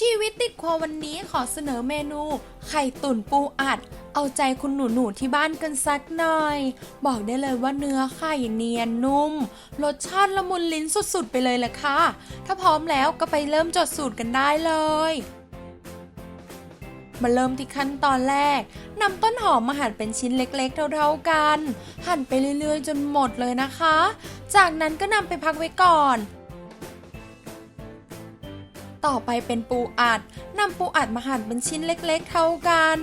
ชีวิตติดครัววันนี้ขอเสนอเมนู ไข่ตุ๋นปูอัด เอาใจคุณหนูหนูๆที่บ้านกันสักหน่อย บอกได้เลยว่าเนื้อไข่เนียนนุ่ม รสชาติละมุนลิ้นสุดๆ ไปเลยแหละค่ะ ถ้าพร้อมแล้วก็ไปเริ่มจดสูตรกันได้เลยมาเริ่มที่ขั้นตอนแรกนำต้นหอมมาหั่นเป็นชิ้นเล็ก ๆ เท่าๆกัน หั่นไปเรื่อยๆ จนหมดเลยนะคะ จากนั้นก็นำไปพักไว้ก่อน ต่อไปเป็นปูอัดนำปูอัดมาหั่นเป็นชิ้นเล็กๆเท่ากัน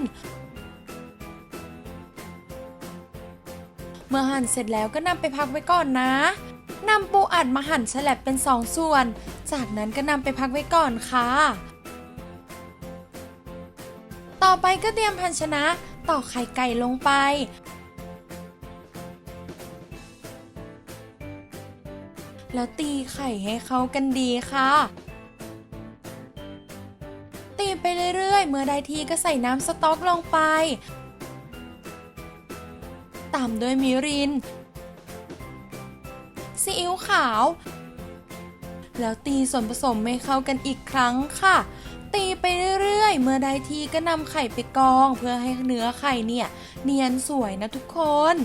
เมื่อหั่นเสร็จแล้วก็นำไปพักไว้ก่อนนะนำปูอัดมาหั่นฉลับเป็นสองส่วน จากนั้นก็นำไปพักไว้ก่อนค่ะ ต่อไปก็เตรียมภาชนะตอกไข่ไก่ลงไปแล้วตีไข่ให้เข้ากันดีค่ะ เรื่อยๆ เมื่อได้ที่ก็ใส่น้ำสต๊อกลงไป ตามด้วยมิริน ซีอิ๊วขาว แล้วตีส่วนผสมให้เข้ากันอีกครั้งค่ะ ตีไปเรื่อยๆ เมื่อได้ที่ก็นำไข่ไปกอง เพื่อให้เนื้อไข่เนี่ย เนียนสวยนะทุกคน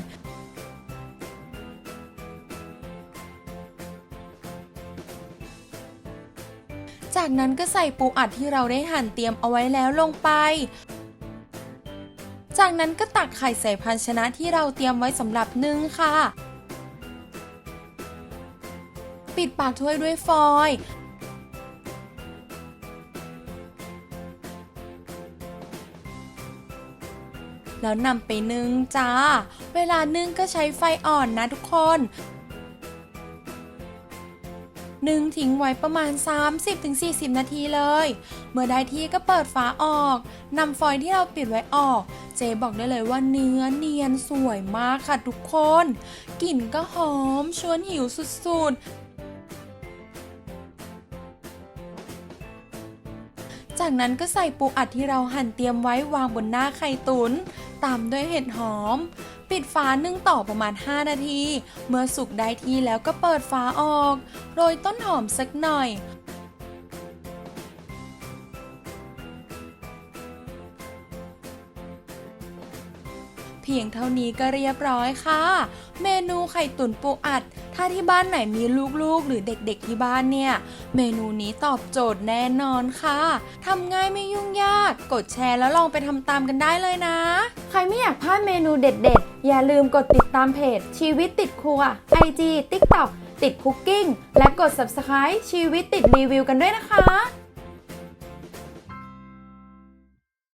จากนั้นก็ใส่ปูอัดที่เราได้หั่นเตรียมเอาไว้แล้วลงไป จากนั้นก็ตักไข่ใส่ภาชนะที่เราเตรียมไว้สำหรับนึ่งค่ะ ปิดปากถ้วยด้วยฟอยล์แล้วนำไปนึ่งจ้า เวลานึ่งก็ใช้ไฟอ่อนนะทุกคน นึ่งทิ้งไว้ประมาณ 30-40 นาทีเลย เมื่อได้ที่ก็เปิดฝาออกนำฟอยล์ที่เราปิดไว้ออก เจบอกได้เลยว่าเนื้อเนียนสวยมากค่ะทุกคน กลิ่นก็หอมชวนหิวสุดๆ จากนั้นก็ใส่ปูอัดที่เราหั่นเตรียมไว้วางบนหน้าไข่ตุน๋นตามด้วยเห็ดหอม ปิดฝานึ่งต่อประมาณ 5 นาที เมื่อสุกได้ที่แล้วก็เปิดฝาออก โรยต้นหอมสักหน่อยเพียงเท่านี้ก็เรียบร้อยค่ะ เมนูไข่ตุ๋นปูอัด ถ้าที่บ้านไหนมีลูกๆ หรือเด็กๆที่บ้านเนี่ย เมนูนี้ตอบโจทย์แน่นอนค่ะทำง่ายไม่ยุ่งยาก กดแชร์แล้วลองไปทำตามกันได้เลยนะ ใครไม่อยากพลาดเมนูเด็ดๆ อย่าลืมกดติดตามเพจ ชีวิตติดครัว IG TikTok ติดคุกกิ้งและกด Subscribe ชีวิตติดรีวิวกันด้วยนะคะ